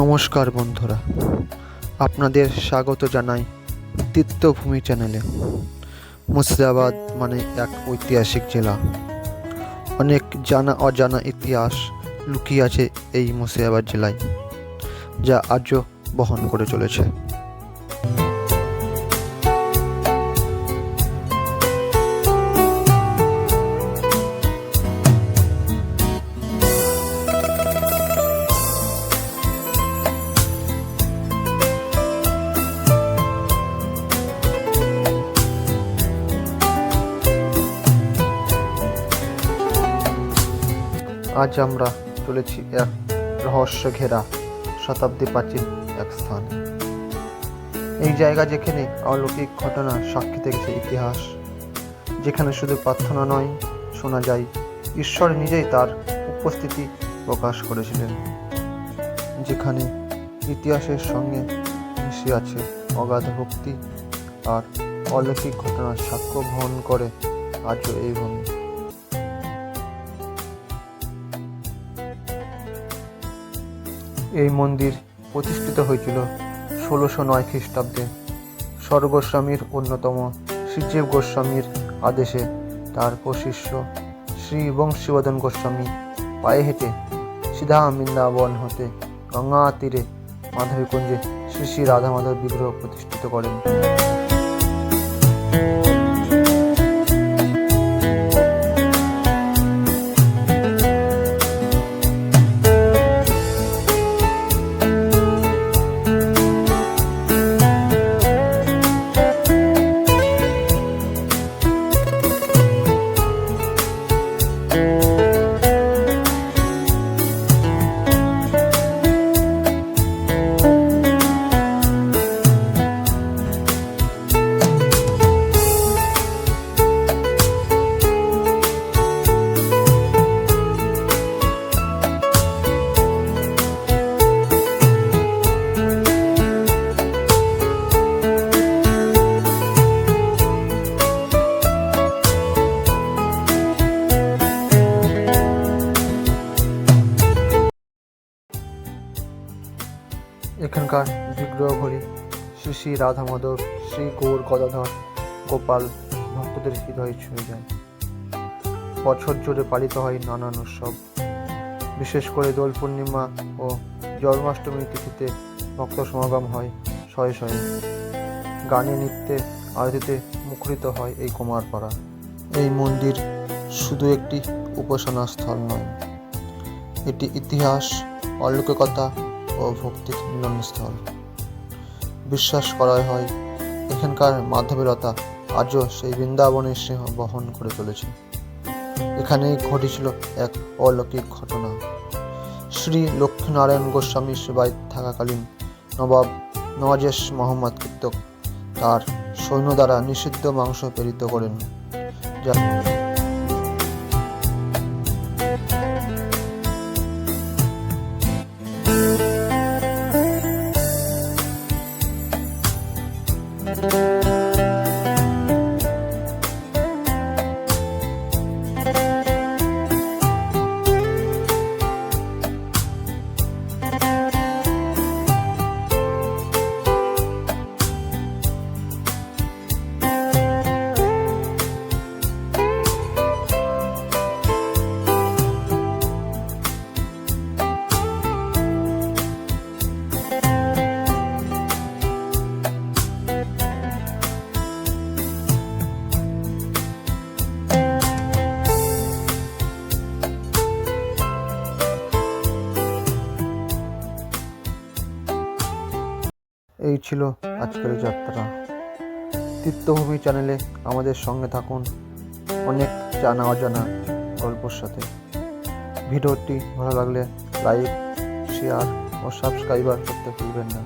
নমস্কার বন্ধুরা, আপনাদের স্বাগত জানাই তীর্থভূমি চ্যানেলে। মুর্শিদাবাদ মানে এক ঐতিহাসিক জেলা। অনেক জানা অজানা ইতিহাস লুকিয়ে আছে এই মুর্শিদাবাদ জেলায়, যা আজও বহন করে চলেছে। আজ আমরা চলেছি এক রহস্য ঘেরা শতাব্দী প্রাচীন এক স্থান। এই জায়গা যেখানে অলৌকিক ঘটনা সাক্ষী থেকেছে ইতিহাস, যেখানে শুধু প্রার্থনা নয়, শোনা যায়, ঈশ্বর নিজেই তার উপস্থিতি প্রকাশ করেছিলেন, যেখানে ইতিহাসের সঙ্গে মিশে আছে অগাধ ভক্তি আর অলৌকিক ঘটনার সাক্ষ্য বহন করে আজও এই ভূমি। এই মন্দির প্রতিষ্ঠিত হয়েছিল ষোলোশো নয় খ্রিস্টাব্দে। স্বর্গস্বামীর অন্যতম শ্রীজীব গোস্বামীর আদেশে তার প্রশিষ্য শ্রী বংশীবদন গোস্বামী পায়ে হেঁটে সিধা বৃন্দাবন হতে গঙ্গা তীরে মাধবীকুঞ্জে শ্রী শ্রী রাধা মাধব বিগ্রহ প্রতিষ্ঠিত করেন। এখানকার বিগ্রহগুলি শ্রী শ্রী রাধা মাধব শ্রী গৌর গদাধর গোপাল, ভক্তদের হৃদয়ে ছুঁয়ে যায়। বছর জুড়ে পালিত হয় নানান উৎসব। বিশেষ করে দোল পূর্ণিমা ও জন্মাষ্টমী তিথিতে ভক্ত সমাগম হয় শয়ে শয়ে। গানে নৃত্যে আরতিতে মুখরিত হয় এই কুমারপাড়া। এই মন্দির শুধু একটি উপাসনা স্থল নয়, এটি ইতিহাস, অলৌকিকতা ও ভক্তির মিলনস্থল বিশ্বাস করা হয়, এখানকার মাধবীলতা আজও সেই বৃন্দাবনের সিংহ বহন করে চলেছে। এখানেই ঘটেছিল এক অলৌকিক ঘটনা। শ্রী লক্ষ্মীনারায়ণ গোস্বামী সেবায় থাকাকালীন নবাব নওয়াজেশ মোহাম্মদ কীর্তক তার সৈন্য দ্বারা নিষিদ্ধ মাংস প্রেরিত করেন। যা এই ছিল আজকের যাত্রা। তীর্থভূমি চ্যানেলে আমাদের সঙ্গে থাকুন। অনেক জানা অজানা গল্পর সাথে। ভিডিওটি ভালো লাগলে লাইক শেয়ার ও সাবস্ক্রাইবার করতে ভুলবেন না।